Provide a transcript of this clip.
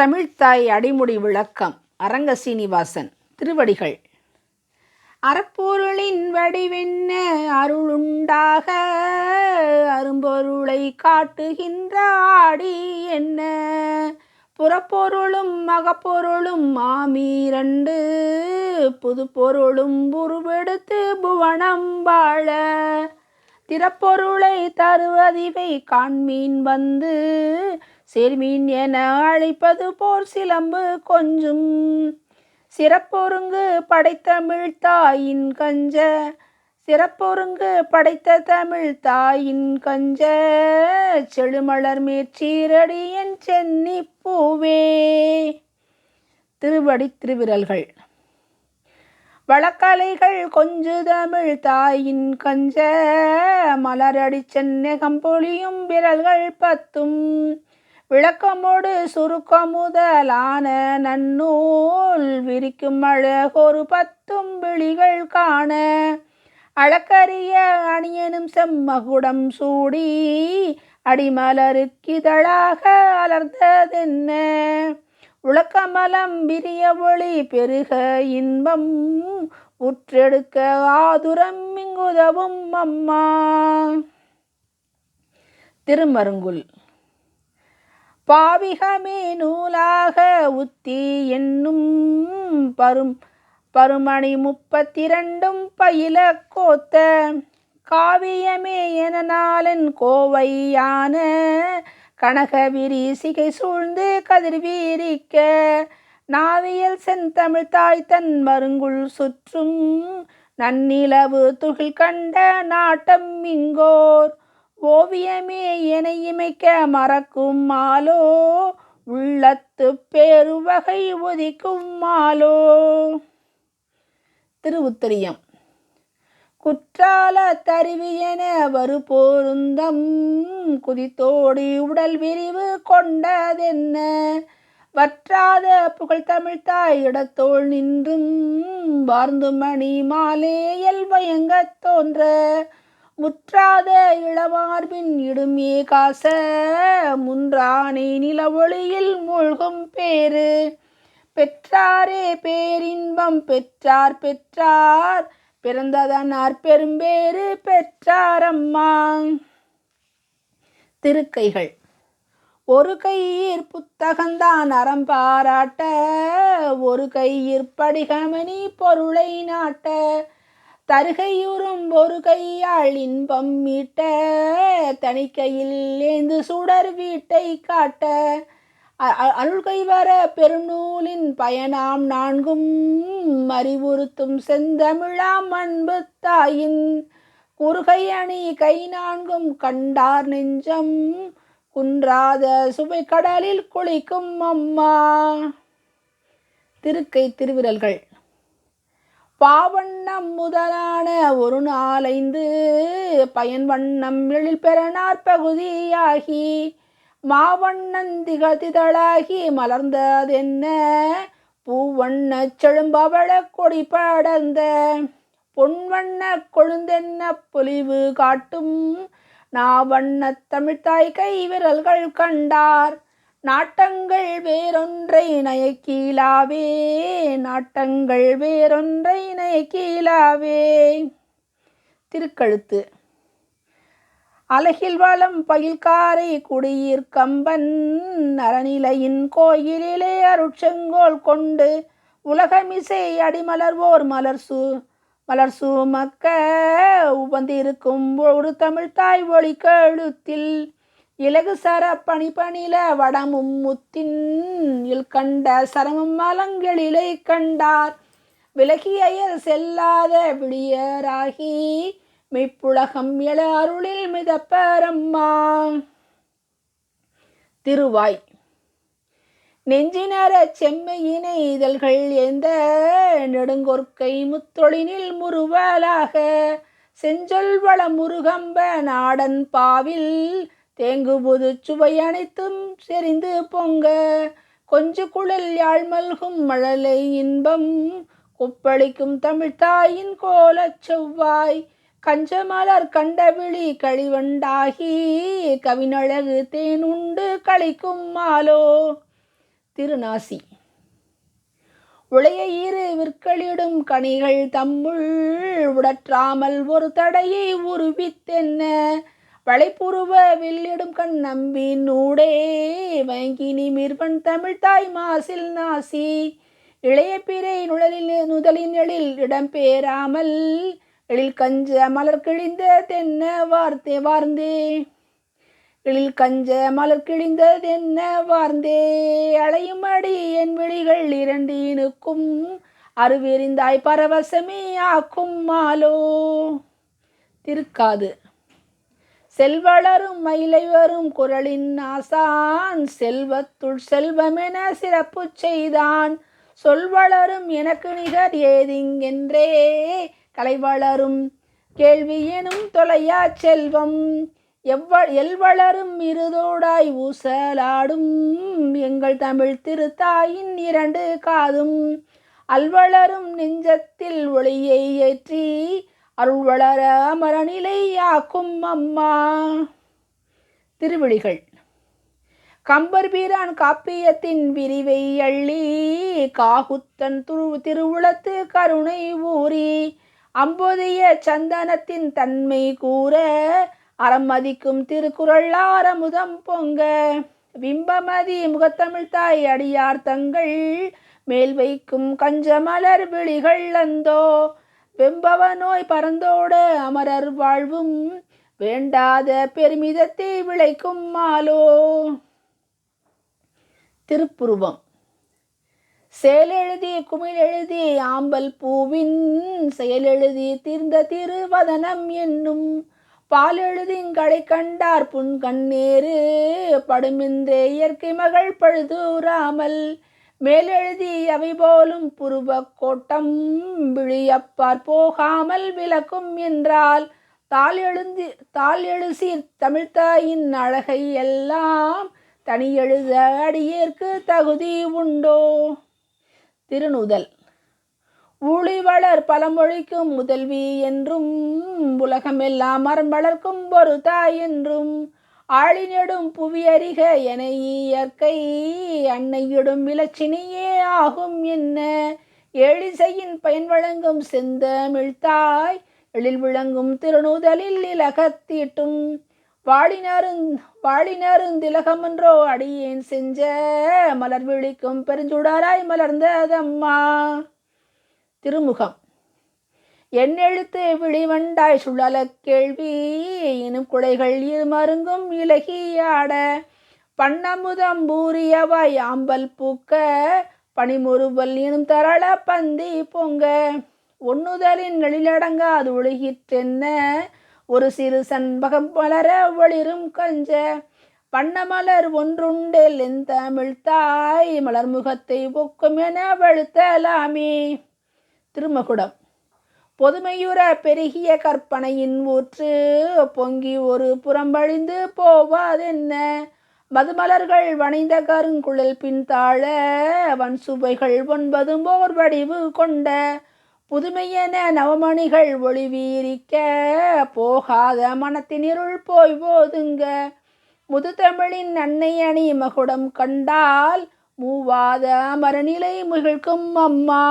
தமிழ்த்தாய் அடிமுடி விளக்கம் அரங்க சீனிவாசன் திருவடிகள். அறப்பொருளின் வடிவென்ன அருளுண்டாக அரும்பொருளை காட்டுகின்ற ஆடி என்ன? புறப்பொருளும் மகப்பொருளும் மாமீரண்டு புதுப்பொருளும் உருவெடுத்து புவனம் வாழ. திறப்பொருளை தருவதிவை காண்மீன் வந்து சிறுமீன் என அழைப்பது போர் சிலம்பு கொஞ்சும். சிறப்பொருங்கு படைத்த தமிழ் தாயின் கஞ்ச. சிறப்பொருங்கு படைத்த தமிழ் தாயின் கஞ்ச. செழுமலர் மேற்சீரடியன் சென்னி பூவே திருவடி திருவிரல்கள். வழக்கலைகள் கொஞ்சு தமிழ் தாயின் கஞ்ச. மலரடி சென்னகம் பொழியும் விரல்கள் பத்தும். விளக்கமோடு சுருக்கமுதலான நன்னூல் விரிக்கும் அழகொரு பத்தும் விழிகள் காண. அழக்கரிய அணியனும் செம்மகுடம் சூடி அடிமலருக்கிதழாக அலர்ந்ததென்ன? உலக்கமலம் விரிய ஒளி பெருக இன்பம் உற்றெடுக்க ஆதுரம் இங்குதவும் அம்மா. திருமருங்குல் பாவிகமே நூலாக உத்தி என்னும் பரும் பருமணி முப்பத்திரண்டும் பயில கோத்த காவியமே என நாளன் கோவையான கனகவிரி சிகை சூழ்ந்து கதிர்வீரிக்க நாவியல் செந்தமிழ் தாய் தன் மருங்குள் சுற்றும் நன்னிலவு துகில் கண்ட நாட்டம் இங்கோர். ஓவியமே என இமைக்க மறக்கும் மாலோ. உள்ளத்து பேருவகை உதிக்கும் மாலோ. திருவுத்தரியம். குற்றால தருவியன வரு பொருந்தம். குதித்தோடி உடல் விரிவு கொண்டதென்ன? வற்றாத புகழ் தமிழ் தாய் இடத்தோள் நின்றும். வார்ந்து மணி மாலேயல் வயங்கத் தோன்ற. முற்றாத இளமார்பின் இடுமே காச முன்றானை நிலவொளியில் மூழ்கும் பேரு பெற்றாரே பேரின்பம் பெற்றார் பெற்றார் பிறந்ததனார் பெரும்பேறு பெற்றாரம்மா. திருக்கைகள். ஒரு கையீர் புத்தகந்தான் அறம் பாராட்ட ஒரு கையீர் படிகமணி பொருளை நாட்ட தருகையுறும் ஒரு கையாள் இன்பம் மீட்ட தணிக்கையில் ஏந்து சுடர் வீட்டை காட்ட. அருள்கை வர பெருநூலின் பயனாம் நான்கும் அறிவுறுத்தும் செந்தமிழாம் அன்பு தாயின். குறுகை அணி கை நான்கும் கண்டார் நெஞ்சம் குன்றாத சுவை கடலில் குளிக்கும் அம்மா. திருக்கை திருவிரல்கள். பாவண்ணம் முதலான ஒரு நாளைந்து பயன் வண்ணம் எழில் பெறனார் பகுதியாகி மாவண்ணந்திகழ்திதழாகி மலர்ந்ததென்ன? பூவண்ண செழும்பவள கொடி படர்ந்த பொன்வண்ண கொழுந்தென்ன பொலிவு காட்டும்? நாவண்ண தமிழ்தாய் கை விரல்கள் கண்டார் நாட்டங்கள் வேறொன்றை நயக்கீழாவே நாட்டங்கள் வேறொன்றை நயக்கீழாவே திருக்கழுத்து. அலகில் வளம் பயில்காரை குடியிற் கம்பன் அறநிலையின் கோயிலிலே அருட்செங்கோல் கொண்டு உலகமிசை அடிமலர்வோர் மலர்சு மலர் சூமக்க உவந்திருக்கும் ஒரு தமிழ்தாய் ஒளி கழுத்தில் இலகு சர பணி பணில வடமும் முத்தின் இல் கண்ட சரமும் மலங்களிலை கண்டார். விலகியல் செல்லாத விழியராகி மெய்ப்புலகம் எழ அருளில் மிதப்பரம்மா. திருவாய். நெஞ்சினர செம்மையினை இதழ்கள் எந்த நெடுங்கொற்கை முத்தொழினில் முறுவலாக செஞ்சொல்வள முருகம்ப நாடன் பாவில் தேங்குபுது சுவை அனைத்தும் செறிந்து பொங்க கொஞ்சு குழல் யாழ் மல்கும் மழலை இன்பம் கொப்பளிக்கும் தமிழ்த்தாயின் கோலச் செவ்வாய் கஞ்சமலர் கண்டவிழி கழிவண்டாகி கவினழகு தேனுண்டு கழிக்கும் மாலோ. திருநாசி. உளைய இரு விற்களிடும் கனிகள் தம்முள் உடற்றாமல் ஒரு தடையை உருவித்தென்ன வளைப்புருவ வில்லிடும் கண் நம்பி நூடே வங்கி நிமிர்வன் தமிழ் தாய் மாசில் நாசி இளைய பிறை நுழலில் நுதலின் எழில் இடம்பெறாமல் எழில் கஞ்ச மலர் கிழிந்த தென்ன வார்த்தே வார்ந்தே. எழில் கஞ்ச மலர் கிழிந்ததென்ன வார்ந்தே அழையும் அடி என் விழிகள் இரண்டினுக்கும் அருவிரிந்தாய் பரவசமே ஆக்கும் மாலோ. திருக்காது. செல்வளரும் மயிலை வரும் குரலின் ஆசான் செல்வத்துள் செல்வமென சிறப்பு செய்தான். சொல்வளரும் எனக்கு நிகர் ஏதிங்கென்றே கலை வளரும் கேள்வி எனும் தொலையா செல்வம். எவ்வ எல்வளரும் இருதோடாய் ஊசலாடும் எங்கள் தமிழ் திருத்தாயின் இரண்டு காதும். அல்வளரும் நெஞ்சத்தில் ஒளியை ஏற்றி அருள் வளர மரநிலையாக்கும் அம்மா. திருவிழிகள் கம்பர் பீரான் காப்பியத்தின் விரிவை அள்ளி காகுத்தன் துரு திருவுளத்து கருணை ஊறி அம்போதிய சந்தனத்தின் தன்மை கூற அறம் மதிக்கும் திருக்குறள் ஆரமுதம் பொங்க. பிம்பமதி முகத்தமிழ் தாய் அடியார் தங்கள் மேல் வைக்கும் கஞ்சமலர் விழிகள் அந்தோ வெம்பவ நோய் பறந்தோட அமரர் வாழ்வும் வேண்டாத பெருமிதத்தை விளைக்கும் மாலோ. திருப்புருவம். செயலெழுதி குமிழெழுதி ஆம்பல் பூவின் செயலெழுதி தீர்ந்த திருவதனம் என்னும் பாலெழுதிங்களை கண்டார் புன் கண்ணேறு படுமின்றே இயற்கை மகள் பழுதூராமல் மேலெழுதி அவை போலும் புருவ கோட்டம் விழியப்பார் போகாமல் விளக்கும் என்றால் தாள் எழுந்தி தாள் எழுசீர் தமிழ்த்தாயின் அழகை எல்லாம் தனி எழுத அடியேற்கு தகுதி உண்டோ? திருநுதல். ஊழிவளர் பழமொழிக்கும் முதல்வி என்றும் உலகமெல்லாம் மரம் வளர்க்கும் ஒரு தாய் என்றும் ஆளினிடும் புவியறிக என இயற்கை அன்னையிடும் விளச்சினியே ஆகும் என்ன? ஏழிசையின் பயன் வழங்கும் செந்தமிழ்த்தாய் எழில் விளங்கும் திருநூதலில் இலகத்தீட்டும் வாழினருந் வாழினருந்திலகமென்றோ அடியேன் செஞ்ச மலர் விழிக்கும் பெருஞ்சுடராய் மலர்ந்ததம்மா. திருமுகம். என் எழுத்து விழிவண்டாய் சுழல கேள்வி. குலைகள் குடைகள் இருமருங்கும் இலகியாட பண்ணமுதம் பூரியவாய் ஆம்பல் பூக்க. பனிமுறுவல் எனும் தரள பந்தி பொங்க. ஒன்னுதலின் நெழிலடங்காது ஒழுகிற்றென்ன ஒரு சிறு சண்பகம் வளர ஒளிரும் கஞ்ச. பண்ணமலர் ஒன்றுண்டேல் என் தமிழ் தாய் மலர் முகத்தை ஒக்கும் என வழுத்தலாமே. திருமகுடம். பொதுமையுற பெருகிய கற்பனையின் ஊற்று பொங்கி ஒரு புறம் வழிந்து போவாதென்ன? மதுமலர்கள் வணிந்த கருங்குழல் பின்தாழ வன் சுவைகள் ஒன்பதும் ஓர் வடிவு கொண்ட. புதுமையென நவமணிகள் ஒளி வீரிக்க போகாத மனத்தினிருள் போய் போதுங்க முதுதமிழின் அன்னை அணி மகுடம் கண்டால் மூவாத மரநிலை முகிழ்க்கும் அம்மா.